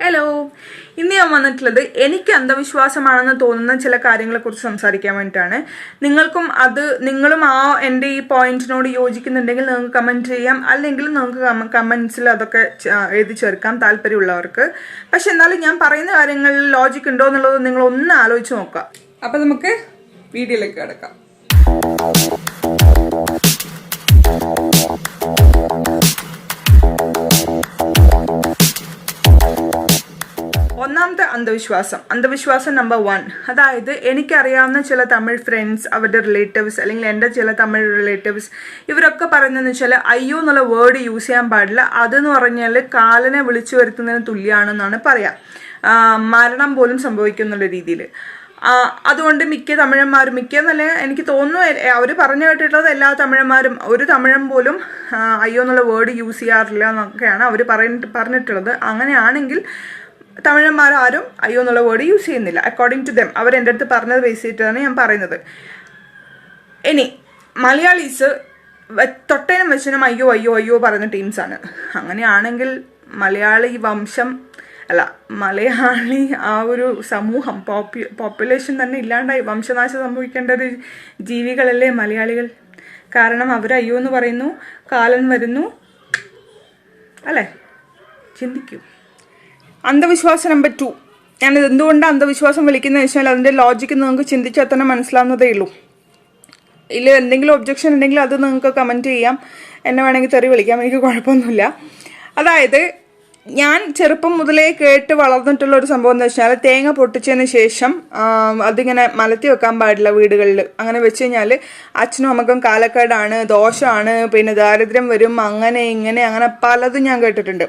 Hello ഇന്ന് ഞാൻ വന്നിട്ടുള്ളത് എനിക്ക് അന്ധവിശ്വാസമാണെന്ന് തോന്നുന്ന ചില കാര്യങ്ങളെക്കുറിച്ച് സംസാരിക്കാൻ വേണ്ടിയിട്ടാണ്. നിങ്ങൾക്കും അത് നിങ്ങളും ആ എന്റെ ഈ പോയിന്റിനോട് യോജിക്കുന്നുണ്ടെങ്കിൽ നിങ്ങൾക്ക് കമന്റ് ചെയ്യാം. അല്ലെങ്കിൽ നിങ്ങൾക്ക് കമൻസിൽ അതൊക്കെ എഴുതി ചേർക്കാം താല്പര്യമുള്ളവർക്ക്. പക്ഷെ എന്നാലും ഞാൻ പറയുന്ന കാര്യങ്ങളിൽ ലോജിക് ഉണ്ടോ എന്നുള്ളത് നിങ്ങൾ ഒന്ന് ആലോചിച്ച് നോക്കുക. അപ്പം നമുക്ക് വീഡിയോയിലേക്ക് കിടക്കാം. അന്ധവിശ്വാസം. അന്ധവിശ്വാസം നമ്പർ വൺ അതായത് എനിക്കറിയാവുന്ന ചില തമിഴ് ഫ്രണ്ട്സ് അവരുടെ റിലേറ്റീവ്സ് അല്ലെങ്കിൽ എന്റെ ചില തമിഴ് റിലേറ്റീവ്സ് ഇവരൊക്കെ പറയുന്നതെന്ന് വെച്ചാൽ അയ്യോ എന്നുള്ള വേർഡ് യൂസ് ചെയ്യാൻ പാടില്ല. അതെന്ന് പറഞ്ഞാൽ കാലനെ വിളിച്ചു വരുത്തുന്നതിന് തുല്യമാണെന്നാണ് പറയാം. മരണം പോലും സംഭവിക്കുന്നുള്ള രീതിയിൽ. അതുകൊണ്ട് മിക്ക തമിഴന്മാരും മിക്ക എന്നല്ല എനിക്ക് തോന്നുന്നു അവർ പറഞ്ഞു കേട്ടിട്ടുള്ളത് എല്ലാ തമിഴന്മാരും ഒരു തമിഴൻ പോലും അയ്യോ എന്നുള്ള വേർഡ് യൂസ് ചെയ്യാറില്ല എന്നൊക്കെയാണ് അവർ പറഞ്ഞിട്ട് പറഞ്ഞിട്ടുള്ളത്. അങ്ങനെയാണെങ്കിൽ തമിഴന്മാർ ആരും അയ്യോ എന്നുള്ള വേർഡ് യൂസ് ചെയ്യുന്നില്ല. അക്കോർഡിംഗ് ടു ദം അവർ എന്റെ അടുത്ത് പറഞ്ഞത് ബേസ് ചെയ്തിട്ടാണ് ഞാൻ പറയുന്നത്. ഇനി മലയാളീസ് തൊട്ടേനും വെച്ചനും അയ്യോ അയ്യോ അയ്യോ പറയുന്ന ടീംസാണ് അങ്ങനെയാണെങ്കിൽ മലയാളി വംശം അല്ല മലയാളി ആ ഒരു സമൂഹം പോപ്പു പോപ്പുലേഷൻ തന്നെ ഇല്ലാണ്ടായി വംശനാശം സംഭവിക്കേണ്ട ഒരു ജീവികളല്ലേ മലയാളികൾ? കാരണം അവർ അയ്യോ എന്ന് പറയുന്നു കാലൻ വരുന്നു അല്ലേ? ചിന്തിക്കൂ. അന്ധവിശ്വാസം നമ്പർ ടു ഞാനിത് എന്തുകൊണ്ട് അന്ധവിശ്വാസം വിളിക്കുന്നത് വെച്ചാൽ അതിന്റെ ലോജിക്ക് നിങ്ങൾക്ക് ചിന്തിച്ചാൽ തന്നെ മനസ്സിലാവുന്നതേ ഉള്ളൂ. ഇതിൽ എന്തെങ്കിലും ഒബ്ജക്ഷൻ ഉണ്ടെങ്കിൽ അത് നിങ്ങൾക്ക് കമന്റ് ചെയ്യാം. എന്നെ വേണമെങ്കിൽ തെറി വിളിക്കാം. എനിക്ക് കുഴപ്പമൊന്നുമില്ല. അതായത് ഞാൻ ചെറുപ്പം മുതലേ കേട്ട് വളർന്നിട്ടുള്ള ഒരു സംഭവം എന്ന് വെച്ചാൽ തേങ്ങ പൊട്ടിച്ചതിന് ശേഷം അതിങ്ങനെ മലത്തി വെക്കാൻ പാടില്ല വീടുകളിൽ അങ്ങനെ വെച്ച് കഴിഞ്ഞാൽ അച്ഛനും അമ്മക്കും കാലക്കേടാണ് ദോഷമാണ് പിന്നെ ദാരിദ്ര്യം വരും അങ്ങനെ ഇങ്ങനെ അങ്ങനെ പലതും ഞാൻ കേട്ടിട്ടുണ്ട്.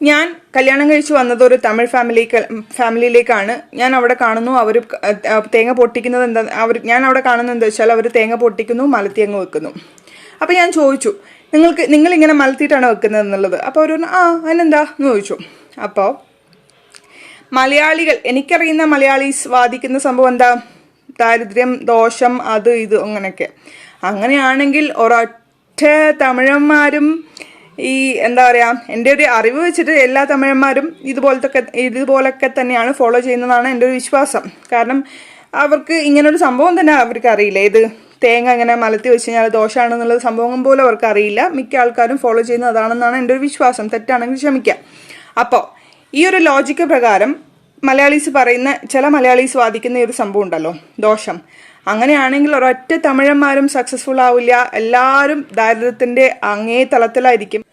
ഞാൻ കല്യാണം കഴിച്ച് വന്നത് ഒരു തമിഴ് ഫാമിലി ഫാമിലിയിലേക്കാണ് ഞാൻ അവിടെ കാണുന്നു അവർ തേങ്ങ പൊട്ടിക്കുന്നത് എന്താ അവർ ഞാൻ അവിടെ കാണുന്നത് എന്താ വെച്ചാൽ അവർ തേങ്ങ പൊട്ടിക്കുന്നു മലത്തി അങ്ങ് വെക്കുന്നു. അപ്പോൾ ഞാൻ ചോദിച്ചു നിങ്ങൾക്ക് നിങ്ങളിങ്ങനെ മലത്തിയിട്ടാണ് വെക്കുന്നത് എന്നുള്ളത്? അപ്പോൾ അവർ പറഞ്ഞു ആ അതിനെന്താ? എന്ന് ചോദിച്ചു. അപ്പോൾ മലയാളികൾ എനിക്കറിയുന്ന മലയാളീസ് വാദിക്കുന്ന സംഭവം എന്താ? ദാരിദ്ര്യം ദോഷം അത് ഇത് അങ്ങനെയൊക്കെ. അങ്ങനെയാണെങ്കിൽ ഒരൊറ്റ തമിഴന്മാരും ഈ എന്താ പറയുക എന്റെ ഒരു അറിവ് വെച്ചിട്ട് എല്ലാ തമിഴന്മാരും ഇതുപോലത്തെ ഇതുപോലൊക്കെ തന്നെയാണ് ഫോളോ ചെയ്യുന്നതാണ് എന്റെ ഒരു വിശ്വാസം. കാരണം അവർക്ക് ഇങ്ങനൊരു സംഭവം തന്നെ അവർക്ക് അറിയില്ല. ഇത് തേങ്ങ ഇങ്ങനെ മലത്തി വെച്ച് കഴിഞ്ഞാൽ ദോഷമാണെന്നുള്ള സംഭവം പോലും അവർക്ക് അറിയില്ല. മിക്ക ആൾക്കാരും ഫോളോ ചെയ്യുന്നത് അതാണെന്നാണ് എന്റെ ഒരു വിശ്വാസം. തെറ്റാണെങ്കിൽ ക്ഷമിക്കാം. അപ്പോൾ ഈ ഒരു ലോജിക്ക് പ്രകാരം മലയാളീസ് പറയുന്ന ചില മലയാളീസ് വാദിക്കുന്ന ഈ ഒരു സംഭവം ഉണ്ടല്ലോ ദോഷം. അങ്ങനെയാണെങ്കിൽ ഒരൊറ്റ തമിഴന്മാരും സക്സസ്ഫുൾ ആവില്ല. എല്ലാവരും ദാരിദ്ര്യത്തിന്റെ അങ്ങേ തലത്തിലായിരിക്കും.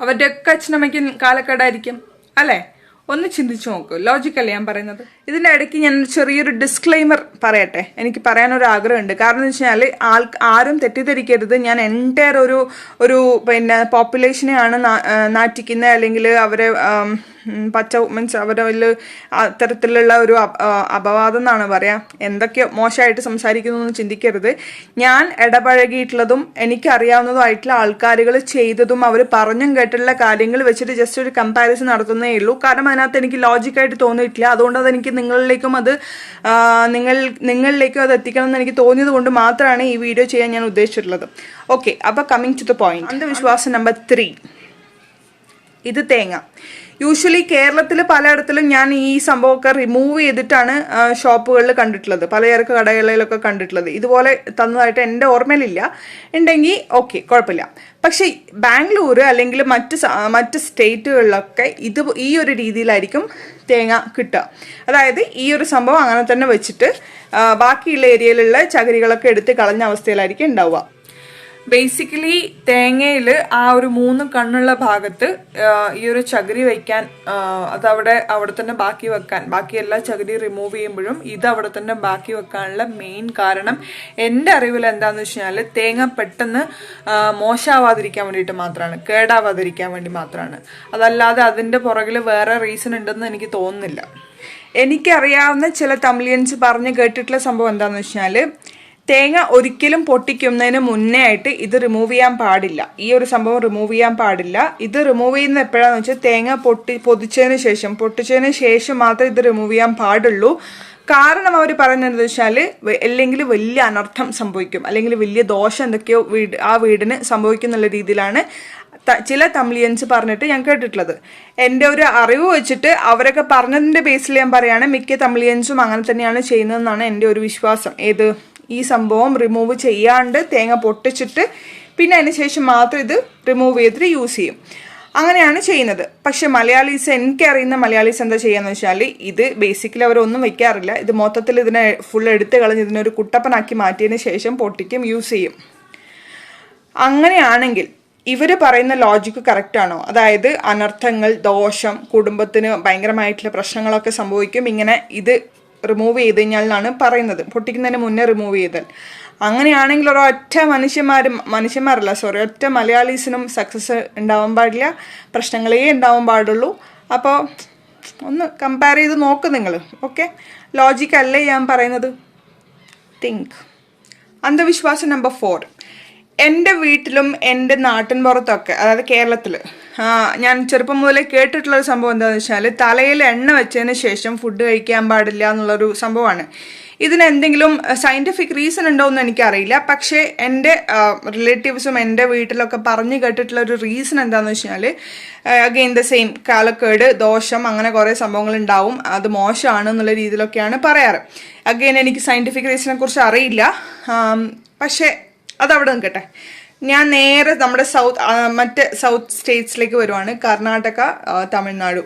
അവരുടെ അച്ഛനമ്മയ്ക്ക് കാലക്കേടായിരിക്കും അല്ലേ? ഒന്ന് ചിന്തിച്ചു നോക്കൂ. ലോജിക്കല്ലേ ഞാൻ പറയുന്നത്. ഇതിന്റെ ഇടയ്ക്ക് ഞാൻ ചെറിയൊരു ഡിസ്ക്ലൈമർ പറയട്ടെ. എനിക്ക് പറയാനൊരു ആഗ്രഹമുണ്ട്. കാരണം എന്ന് വെച്ചാൽ ആൾ ആരും തെറ്റിദ്ധരിക്കരുത്. ഞാൻ എന്റെ ഒരു ഒരു പിന്നെ പോപ്പുലേഷനെയാണ് നാറ്റിക്കുന്നത് അല്ലെങ്കിൽ അവരെ പച്ച മീൻസ് അവരെ വലിയ അത്തരത്തിലുള്ള ഒരു അപവാദം എന്നാണ് പറയാ. എന്തൊക്കെ മോശമായിട്ട് സംസാരിക്കുന്നു എന്ന് ചിന്തിക്കരുത്. ഞാൻ ഇടപഴകിയിട്ടുള്ളതും എനിക്കറിയാവുന്നതുമായിട്ടുള്ള ആൾക്കാരുകൾ ചെയ്തതും അവർ പറഞ്ഞും കേട്ടുള്ള കാര്യങ്ങൾ വെച്ചിട്ട് ജസ്റ്റ് ഒരു കമ്പാരിസൺ നടത്തുന്നേ ഉള്ളൂ. കാരണം അതിനകത്ത് എനിക്ക് ലോജിക്കായിട്ട് തോന്നിയിട്ടില്ല. അതുകൊണ്ട് അത് എനിക്ക് നിങ്ങളിലേക്കും അത് നിങ്ങൾ നിങ്ങളിലേക്കും അത് എത്തിക്കണം എന്ന് എനിക്ക് തോന്നിയത് കൊണ്ട് മാത്രമാണ് ഈ വീഡിയോ ചെയ്യാൻ ഞാൻ ഉദ്ദേശിച്ചിട്ടുള്ളത്. ഓക്കെ അപ്പോൾ കമ്മിങ് ടു ദ പോയിന്റ് അന്ധവിശ്വാസം നമ്പർ ത്രീ ഇത് തേങ്ങ. യൂഷ്വലി കേരളത്തിൽ പലയിടത്തിലും ഞാൻ ഈ സംഭവമൊക്കെ റിമൂവ് ചെയ്തിട്ടാണ് ഷോപ്പുകളിൽ കണ്ടിട്ടുള്ളത്. പലചരക്ക് കടകളിലൊക്കെ കണ്ടിട്ടുള്ളത്. ഇതുപോലെ തന്നതായിട്ട് എന്റെ ഓർമ്മയിലില്ല. ഉണ്ടെങ്കിൽ ഓക്കെ കുഴപ്പമില്ല. പക്ഷേ ബാംഗ്ലൂർ അല്ലെങ്കിൽ മറ്റ് മറ്റ് സ്റ്റേറ്റുകളിലൊക്കെ ഇത് ഈ ഒരു രീതിയിലായിരിക്കും തേങ്ങ കിട്ടുക. അതായത് ഈ ഒരു സംഭവം അങ്ങനെ തന്നെ വെച്ചിട്ട് ബാക്കിയുള്ള ഏരിയയിലുള്ള ചകിരികളൊക്കെ എടുത്ത് കളഞ്ഞ അവസ്ഥയിലായിരിക്കും ഉണ്ടാവുക. ബേസിക്കലി തേങ്ങയിൽ ആ ഒരു മൂന്ന് കണ്ണുള്ള ഭാഗത്ത് ഈ ഒരു ചകിരി വയ്ക്കാൻ അതവിടെ അവിടെ തന്നെ ബാക്കി വെക്കാൻ ബാക്കി എല്ലാ ചകിരി റിമൂവ് ചെയ്യുമ്പോഴും ഇത് അവിടെ തന്നെ ബാക്കി വെക്കാനുള്ള മെയിൻ കാരണം എന്റെ അറിവിൽ എന്താണെന്ന് വെച്ചാൽ തേങ്ങ പെട്ടെന്ന് മോശമാവാതിരിക്കാൻ വേണ്ടിയിട്ട് മാത്രമാണ് കേടാവാതിരിക്കാൻ വേണ്ടി മാത്രമാണ് അതല്ലാതെ അതിന്റെ പുറകിൽ വേറെ റീസൺ ഉണ്ടെന്ന് എനിക്ക് തോന്നുന്നില്ല. എനിക്കറിയാവുന്ന ചില തമിഴിയൻസ് പറഞ്ഞ് കേട്ടിട്ടുള്ള സംഭവം എന്താണെന്ന് വെച്ചാൽ തേങ്ങ ഒരിക്കലും പൊട്ടിക്കുന്നതിന് മുന്നേ ആയിട്ട് ഇത് റിമൂവ് ചെയ്യാൻ പാടില്ല. ഈ ഒരു സംഭവം റിമൂവ് ചെയ്യാൻ പാടില്ല. ഇത് റിമൂവ് ചെയ്യുന്ന എപ്പോഴാന്ന് വെച്ചാൽ തേങ്ങ പൊട്ടി പൊതിച്ചതിന് ശേഷം. പൊട്ടിച്ചതിന് ശേഷം മാത്രമേ ഇത് റിമൂവ് ചെയ്യാൻ പാടുള്ളൂ. കാരണം അവർ പറയുന്നത് വെച്ചാൽ അല്ലെങ്കിൽ വലിയ അനർത്ഥം സംഭവിക്കും. അല്ലെങ്കിൽ വലിയ ദോഷം എന്തൊക്കെയോ വീട് ആ വീടിന് സംഭവിക്കും എന്നുള്ള രീതിയിലാണ് ചില തമിഴിയൻസ് പറഞ്ഞിട്ട് ഞാൻ കേട്ടിട്ടുള്ളത്. എന്റെ ഒരു അറിവ് വെച്ചിട്ട് അവരൊക്കെ പറഞ്ഞതിന്റെ ബേസിൽ ഞാൻ പറയുകയാണ് മിക്ക തമിഴിയൻസും അങ്ങനെ തന്നെയാണ് ചെയ്യുന്നതെന്നാണ് എന്റെ ഒരു വിശ്വാസം. ഏത്? ഈ സംഭവം റിമൂവ് ചെയ്യാണ്ട് തേങ്ങ പൊട്ടിച്ചിട്ട് പിന്നെ അതിന് ശേഷം മാത്രം ഇത് റിമൂവ് ചെയ്തിട്ട് യൂസ് ചെയ്യും. അങ്ങനെയാണ് ചെയ്യുന്നത്. പക്ഷെ മലയാളീസ് എനിക്ക് അറിയുന്ന മലയാളീസ് എന്താ ചെയ്യാന്ന് വെച്ചാൽ ഇത് ബേസിക്കലി അവരൊന്നും വെക്കാറില്ല. ഇത് മൊത്തത്തിൽ ഇതിനെ ഫുൾ എടുത്ത് കളഞ്ഞ് ഇതിനൊരു കുട്ടപ്പനാക്കി മാറ്റിയതിന് ശേഷം പൊട്ടിക്കും യൂസ് ചെയ്യും. അങ്ങനെയാണെങ്കിൽ ഇവർ പറയുന്ന ലോജിക്ക് കറക്റ്റാണോ അതായത് അനർത്ഥങ്ങൾ ദോഷം കുടുംബത്തിന് ഭയങ്കരമായിട്ടുള്ള പ്രശ്നങ്ങളൊക്കെ സംഭവിക്കും. ഇങ്ങനെ ഇത് റിമൂവ് ചെയ്ത് കഴിഞ്ഞാൽ എന്നാണ് പറയുന്നത്. പൊട്ടിക്കുന്നതിന് മുന്നേ റിമൂവ് ചെയ്താൽ അങ്ങനെയാണെങ്കിൽ ഒരൊറ്റ മനുഷ്യന്മാരും മനുഷ്യന്മാരല്ല സോറി ഒറ്റ മലയാളീസിനും സക്സസ് ഉണ്ടാവാൻ പാടില്ല. പ്രശ്നങ്ങളേ ഉണ്ടാവാൻ പാടുള്ളൂ. അപ്പോൾ ഒന്ന് കമ്പയർ ചെയ്ത് നോക്ക് നിങ്ങൾ ഓക്കെ ലോജിക്കല്ലേ ഞാൻ പറയുന്നത്? തിങ്ക് അന്ധവിശ്വാസം നമ്പർ ഫോർ എന്റെ വീട്ടിലും എന്റെ നാട്ടിൻ പുറത്തൊക്കെ അതായത് കേരളത്തിൽ ഞാൻ ചെറുപ്പം മുതലേ കേട്ടിട്ടുള്ള ഒരു സംഭവം എന്താണെന്ന് വെച്ചാൽ തലയിൽ എണ്ണ വെച്ചതിന് ശേഷം ഫുഡ് കഴിക്കാൻ പാടില്ല എന്നുള്ളൊരു സംഭവമാണ്. ഇതിന് എന്തെങ്കിലും സയന്റിഫിക് റീസൺ ഉണ്ടോ എന്ന് എനിക്കറിയില്ല. പക്ഷേ എന്റെ റിലേറ്റീവ്സും എന്റെ വീട്ടിലൊക്കെ പറഞ്ഞു കേട്ടിട്ടുള്ള ഒരു റീസൺ എന്താണെന്ന് വെച്ചാൽ അഗെയിൻ ദ സെയിം കാലക്കേട് ദോഷം അങ്ങനെ കുറേ സംഭവങ്ങൾ ഉണ്ടാവും. അത് മോശമാണ് എന്നുള്ള രീതിയിലൊക്കെയാണ് പറയാറ്. അഗെയിൻ എനിക്ക് സയന്റിഫിക് റീസണെ കുറിച്ച് അറിയില്ല. പക്ഷേ അതവിടെ നിൽക്കട്ടെ. ഞാൻ നേരെ നമ്മുടെ സൗത്ത് മറ്റ് സൗത്ത് സ്റ്റേറ്റ്സിലേക്ക് വരുവാണ്. കർണാടക തമിഴ്നാട്.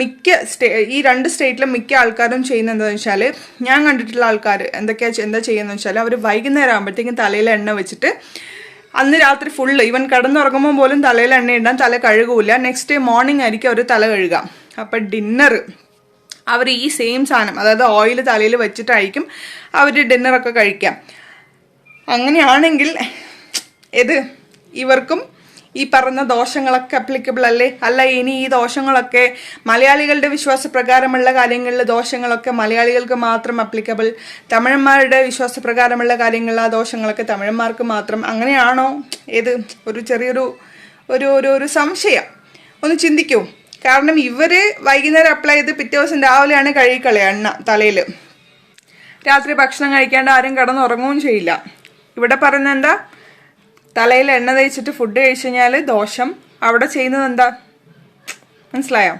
മിക്ക സ്റ്റേ ഈ രണ്ട് സ്റ്റേറ്റിലും മിക്ക ആൾക്കാരും ചെയ്യുന്ന എന്താണെന്ന് വെച്ചാൽ ഞാൻ കണ്ടിട്ടുള്ള ആൾക്കാർ എന്തൊക്കെയാ എന്താ ചെയ്യുന്നത് വെച്ചാൽ അവർ വൈകുന്നേരം ആകുമ്പോഴത്തേക്കും തലയിൽ എണ്ണ വെച്ചിട്ട് അന്ന് രാത്രി ഫുള്ള് ഇവൻ കടന്നുറങ്ങുമ്പോൾ പോലും തലയിൽ എണ്ണ ഇടാൻ തല കഴുകൂല നെക്സ്റ്റ് ഡേ മോർണിംഗ് ആയിരിക്കും അവർ തല കഴുകാം അപ്പം ഡിന്നർ അവർ ഈ സെയിം സാധനം അതായത് ഓയിൽ തലയിൽ വെച്ചിട്ടായിരിക്കും അവർ ഡിന്നറൊക്കെ കഴിക്കാം അങ്ങനെയാണെങ്കിൽ ഇത് ഇവർക്കും ഈ പറഞ്ഞ ദോഷങ്ങളൊക്കെ അപ്ലിക്കബിൾ അല്ലേ? അല്ല ഇനി ഈ ദോഷങ്ങളൊക്കെ മലയാളികളുടെ വിശ്വാസപ്രകാരമുള്ള കാര്യങ്ങളിൽ ദോഷങ്ങളൊക്കെ മലയാളികൾക്ക് മാത്രം അപ്ലിക്കബിൾ തമിഴന്മാരുടെ വിശ്വാസപ്രകാരമുള്ള കാര്യങ്ങളിൽ ആ ദോഷങ്ങളൊക്കെ തമിഴന്മാർക്ക് മാത്രം. അങ്ങനെയാണോ? ഏത്? ഒരു ചെറിയൊരു ഒരു ഒരു ഒരു സംശയം. ഒന്ന് ചിന്തിക്കൂ. കാരണം ഇവർ വൈകുന്നേരം അപ്ലൈ ചെയ്ത് പിറ്റേ ദിവസം രാവിലെയാണ് കഴുകിക്കളയ എണ്ണ തലയിൽ രാത്രി ഭക്ഷണം കഴിക്കാണ്ട് ആരും കിടന്നുറങ്ങുകയും ചെയ്യില്ല. ഇവിടെ പറയുന്നത് എന്താ തലയിൽ എണ്ണ തേച്ചിട്ട് ഫുഡ് കഴിച്ചു കഴിഞ്ഞാൽ ദോഷം. അവിടെ ചെയ്യുന്നത് എന്താ മനസ്സിലായോ?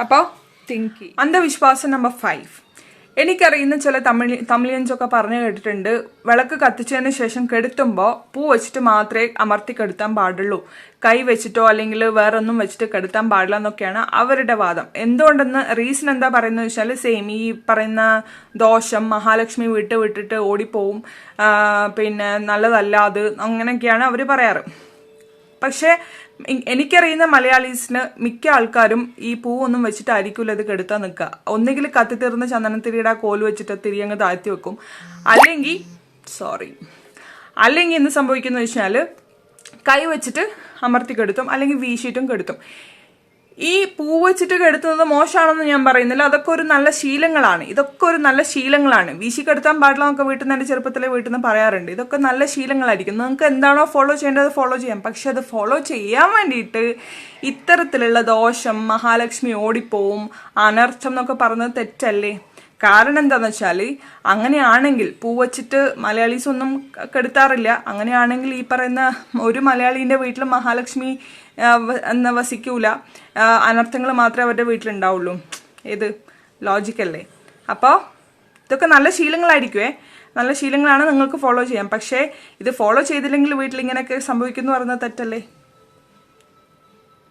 അപ്പോൾ തിങ്കി അന്ധവിശ്വാസം നമ്പർ ഫൈവ് എനിക്കറിയുന്ന ചില തമിഴ് തമിഴിയൻസൊക്കെ പറഞ്ഞു കേട്ടിട്ടുണ്ട്. വിളക്ക് കത്തിച്ചതിന് ശേഷം കെടുത്തുമ്പോൾ പൂ വെച്ചിട്ട് മാത്രമേ അമർത്തി കെടുത്താൻ പാടുള്ളൂ. കൈ വെച്ചിട്ടോ അല്ലെങ്കിൽ വേറൊന്നും വെച്ചിട്ട് കെടുത്താൻ പാടില്ല എന്നൊക്കെയാണ് അവരുടെ വാദം. എന്തുകൊണ്ടെന്ന് റീസൺ എന്താ പറയുന്നത് വെച്ചാൽ സെയിം ഈ പറയുന്ന ദോഷം മഹാലക്ഷ്മി വിട്ട് വിട്ടിട്ട് ഓടിപ്പോവും പിന്നെ നല്ലതല്ല അത് അങ്ങനെയൊക്കെയാണ് അവർ പറയാറ്. പക്ഷേ എനിക്കറിയുന്ന മലയാളീസിന് മിക്ക ആൾക്കാരും ഈ പൂവൊന്നും വെച്ചിട്ടായിരിക്കില്ല ഇത് കെടുത്താൻ നിൽക്കുക. ഒന്നുകിൽ കത്തിത്തീർന്ന ചന്ദനത്തിരിയുടെ കോൽ വെച്ചിട്ട് തിരി അങ്ങ് താഴ്ത്തി വെക്കും. അല്ലെങ്കിൽ സോറി അല്ലെങ്കിൽ എന്ത് സംഭവിക്കുന്ന വെച്ചാൽ കൈ വെച്ചിട്ട് അമർത്തി കെടുത്തും അല്ലെങ്കിൽ വീശിയിട്ടും കെടുത്തും. ഈ പൂ വെച്ചിട്ട് കെടുത്തുന്നത് മോശമാണെന്ന് ഞാൻ പറയുന്നില്ല. അതൊക്കെ ഒരു നല്ല ശീലങ്ങളാണ്. ഇതൊക്കെ ഒരു നല്ല ശീലങ്ങളാണ്. വീശി കെടുത്താൻ പാടില്ല നമുക്ക് വീട്ടിൽ നിന്ന് എന്റെ ചെറുപ്പത്തിലെ വീട്ടിൽ നിന്ന് പറയാറുണ്ട്. ഇതൊക്കെ നല്ല ശീലങ്ങളായിരിക്കും. നിങ്ങൾക്ക് എന്താണോ ഫോളോ ചെയ്യേണ്ടത് ഫോളോ ചെയ്യാം. പക്ഷെ അത് ഫോളോ ചെയ്യാൻ വേണ്ടിയിട്ട് ഇത്തരത്തിലുള്ള ദോഷം മഹാലക്ഷ്മി ഓടിപ്പോവും അനർത്ഥം എന്നൊക്കെ പറഞ്ഞത് തെറ്റല്ലേ? കാരണം എന്താന്ന് വെച്ചാൽ അങ്ങനെയാണെങ്കിൽ പൂ വച്ചിട്ട് മലയാളീസ് ഒന്നും കെടുത്താറില്ല. അങ്ങനെയാണെങ്കിൽ ഈ പറയുന്ന ഒരു മലയാളീന്റെ വീട്ടിൽ മഹാലക്ഷ്മി എന്ന വസിക്കൂല. അനർത്ഥങ്ങൾ മാത്രമേ അവരുടെ വീട്ടിലുണ്ടാവുള്ളൂ. ഏത്? ലോജിക്കല്ലേ? അപ്പോൾ ഇതൊക്കെ നല്ല ശീലങ്ങളായിരിക്കുമേ നല്ല ശീലങ്ങളാണ് നിങ്ങൾക്ക് ഫോളോ ചെയ്യാം പക്ഷേ ഇത് ഫോളോ ചെയ്തില്ലെങ്കിൽ വീട്ടിൽ ഇങ്ങനെയൊക്കെ സംഭവിക്കുന്നു പറയുന്നത് തെറ്റല്ലേ?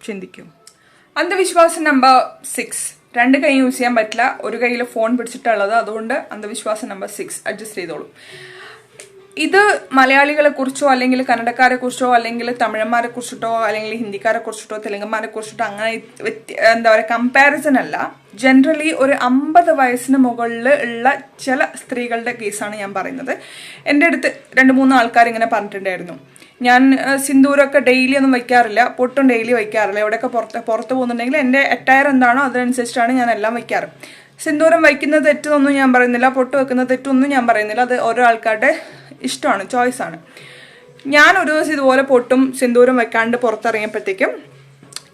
ചിന്തിക്കും. അന്ധവിശ്വാസം നമ്പർ സിക്സ് രണ്ട് കൈ യൂസ് ചെയ്യാൻ പറ്റില്ല. ഒരു കയ്യിൽ ഫോൺ പിടിച്ചിട്ടുള്ളത് അതുകൊണ്ട് അന്ധവിശ്വാസം നമ്പർ സിക്സ് അഡ്ജസ്റ്റ് ചെയ്തോളൂ. ഇത് മലയാളികളെ കുറിച്ചോ അല്ലെങ്കിൽ കന്നഡക്കാരെ കുറിച്ചോ അല്ലെങ്കിൽ തമിഴന്മാരെ കുറിച്ചിട്ടോ അല്ലെങ്കിൽ ഹിന്ദിക്കാരെ കുറിച്ചിട്ടോ തെലുങ്കന്മാരെ കുറിച്ചിട്ടോ അങ്ങനെ എന്താ പറയുക കമ്പാരിസൺ അല്ല. ജനറലി ഒരു അമ്പത് വയസ്സിന് മുകളിൽ ഉള്ള ചില സ്ത്രീകളുടെ കേസാണ് ഞാൻ പറയുന്നത്. എന്റെ അടുത്ത് രണ്ട് മൂന്ന് ആൾക്കാർ ഇങ്ങനെ പറഞ്ഞിട്ടുണ്ടായിരുന്നു. ഞാൻ സിന്ദൂരൊക്കെ ഡെയിലി ഒന്നും വയ്ക്കാറില്ല പൊട്ടും ഡെയിലി വയ്ക്കാറില്ല. എവിടെയൊക്കെ പുറത്ത് പുറത്ത് പോകുന്നുണ്ടെങ്കിൽ എന്റെ അറ്റയർ എന്താണോ അതിനനുസരിച്ചാണ് ഞാൻ എല്ലാം വയ്ക്കാറ്. സിന്ദൂരം വയ്ക്കുന്നത് തെറ്റൊന്നും ഞാൻ പറയുന്നില്ല പൊട്ട് വെക്കുന്നത് തെറ്റൊന്നും ഞാൻ പറയുന്നില്ല. അത് ഓരോ ആൾക്കാരുടെ ഇഷ്ടമാണ് ചോയ്സാണ് ഞാൻ ഒരു ദിവസം ഇതുപോലെ പൊട്ടും സിന്ദൂരം വെക്കാണ്ട് പുറത്തിറങ്ങിയപ്പോഴത്തേക്കും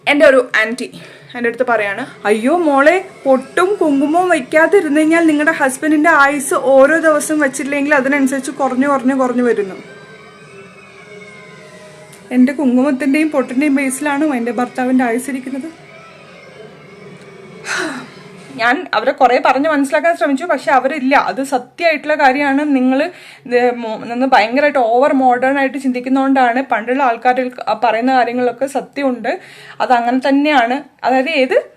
എന്റെ ഒരു ആന്റി എന്റെ അടുത്ത് പറയാണ് അയ്യോ മോളെ പൊട്ടും കുങ്കുമവും വയ്ക്കാതിരുന്നു കഴിഞ്ഞാൽ നിങ്ങളുടെ ഹസ്ബൻഡിന്റെ ആയുസ് ഓരോ ദിവസം വെച്ചില്ലെങ്കിൽ അതിനനുസരിച്ച് കുറഞ്ഞു കുറഞ്ഞു കുറഞ്ഞു വരുന്നു. എന്റെ കുങ്കുമത്തിന്റെയും പൊട്ടിന്റെയും ബേസിലാണോ എന്റെ ഭർത്താവിന്റെ ആയുസിരിക്കുന്നത് ഞാൻ അവരെ കുറേ പറഞ്ഞ് മനസ്സിലാക്കാൻ ശ്രമിച്ചു പക്ഷെ അവരില്ല. അത് സത്യമായിട്ടുള്ള കാര്യമാണ്. നിങ്ങൾ നിന്ന് ഭയങ്കരമായിട്ട് ഓവർ മോഡേൺ ആയിട്ട് ചിന്തിക്കുന്നതുകൊണ്ടാണ് പണ്ടുള്ള ആൾക്കാർ പറയുന്ന കാര്യങ്ങളൊക്കെ സത്യമുണ്ട്. അത് അങ്ങനെ തന്നെയാണ്. അതായത് ഏത്?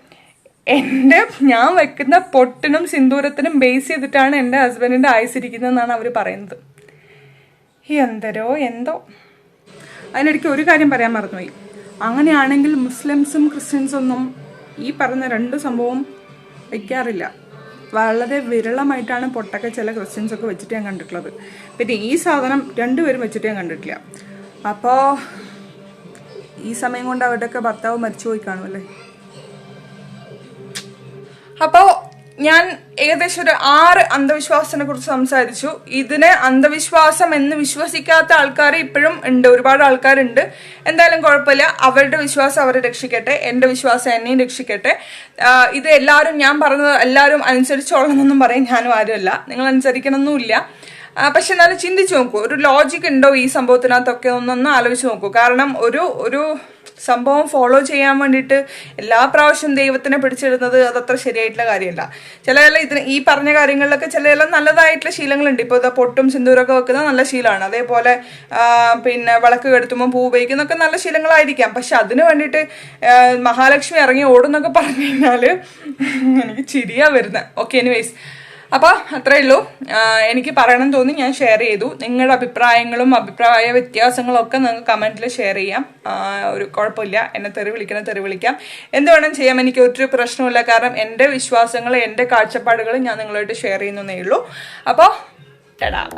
എന്റെ ഞാൻ വെക്കുന്ന പൊട്ടിനും സിന്ദൂരത്തിനും ബേസ് ചെയ്തിട്ടാണ് എന്റെ ഹസ്ബൻഡിന്റെ ആയുസിരിക്കുന്നതെന്നാണ് അവർ പറയുന്നത്. എന്തരോ എന്തോ. അതിനിടയ്ക്ക് ഒരു കാര്യം പറയാൻ മറന്നുപോയി. അങ്ങനെയാണെങ്കിൽ മുസ്ലിംസും ക്രിസ്ത്യൻസും ഒന്നും ഈ പറഞ്ഞ രണ്ട് സംഭവം വയ്ക്കാറില്ല. വളരെ വിരളമായിട്ടാണ് പൊട്ടൊക്കെ ചില ക്രിസ്ത്യൻസ് ഒക്കെ വെച്ചിട്ട് ഞാൻ കണ്ടിട്ടുള്ളത്. പിന്നെ ഈ സാധനം രണ്ടുപേരും വെച്ചിട്ട് ഞാൻ കണ്ടിട്ടില്ല. അപ്പോൾ ഈ സമയം കൊണ്ട് അവരുടെയൊക്കെ ഭർത്താവ് മരിച്ചുപോയി കാണുമല്ലേ അപ്പോൾ ഞാൻ ഏകദേശം ഒരു ആറ് അന്ധവിശ്വാസത്തിനെ കുറിച്ച് സംസാരിച്ചു. ഇതിനെ അന്ധവിശ്വാസം എന്ന് വിശ്വസിക്കാത്ത ആൾക്കാർ ഇപ്പോഴും ഉണ്ട്. ഒരുപാട് ആൾക്കാരുണ്ട്. എന്തായാലും കുഴപ്പമില്ല. അവരുടെ വിശ്വാസം അവരെ രക്ഷിക്കട്ടെ. എന്റെ വിശ്വാസം എന്നെയും രക്ഷിക്കട്ടെ. ഇത് എല്ലാവരും ഞാൻ പറഞ്ഞത് എല്ലാവരും അനുസരിച്ചോളണമെന്നും പറയും ഞാനും ആരുമല്ല. നിങ്ങൾ അനുസരിക്കണമെന്നുമില്ല പക്ഷെ എന്നാലും ചിന്തിച്ചു നോക്കൂ. ഒരു ലോജിക് ഉണ്ടോ ഈ സംഭവത്തിനകത്തൊക്കെ? ഒന്നൊന്ന് ആലോചിച്ച് നോക്കൂ. കാരണം ഒരു ഒരു സംഭവം ഫോളോ ചെയ്യാൻ വേണ്ടിയിട്ട് എല്ലാ പ്രാവശ്യം ദൈവത്തിനെ പിടിച്ചിടുന്നത് അതത്ര ശരിയായിട്ടുള്ള കാര്യമല്ല. ചില ചില ഇതിന് ഈ പറഞ്ഞ കാര്യങ്ങളിലൊക്കെ ചില ചില നല്ലതായിട്ടുള്ള ശീലങ്ങളുണ്ട്. ഇപ്പോൾ ഇതാ പൊട്ടും സിന്ദൂരമൊക്കെ വെക്കുന്നത് നല്ല ശീലമാണ്. അതേപോലെ പിന്നെ വിളക്ക് കെടുത്തുമ്പോൾ പൂ ഉപയോഗിക്കുന്നൊക്കെ നല്ല ശീലങ്ങളായിരിക്കാം. പക്ഷെ അതിന് വേണ്ടിയിട്ട് മഹാലക്ഷ്മി ഇറങ്ങി ഓടുന്നൊക്കെ പറഞ്ഞു കഴിഞ്ഞാൽ എനിക്ക് ചിരിയാ വരുന്നത് ഓക്കെ എനിവേസ് അപ്പോൾ അത്രേ ഉള്ളൂ. എനിക്ക് പറയണം തോന്നി ഞാൻ ഷെയർ ചെയ്തു. നിങ്ങളുടെ അഭിപ്രായങ്ങളും അഭിപ്രായ വ്യത്യാസങ്ങളും ഒക്കെ നിങ്ങൾക്ക് കമന്റിൽ ഷെയർ ചെയ്യാം. ഒരു കുഴപ്പമില്ല. എന്നെ തെറി വിളിക്കണം തെറി വിളിക്കാം. എന്ത് വേണം ചെയ്യാം. എനിക്ക് ഒരു പ്രശ്നമില്ല. കാരണം എന്റെ വിശ്വാസങ്ങൾ എന്റെ കാഴ്ചപ്പാടുകൾ ഞാൻ നിങ്ങളുമായിട്ട് ഷെയർ ചെയ്യുന്നതേ ഉള്ളൂ. അപ്പോൾ ടാ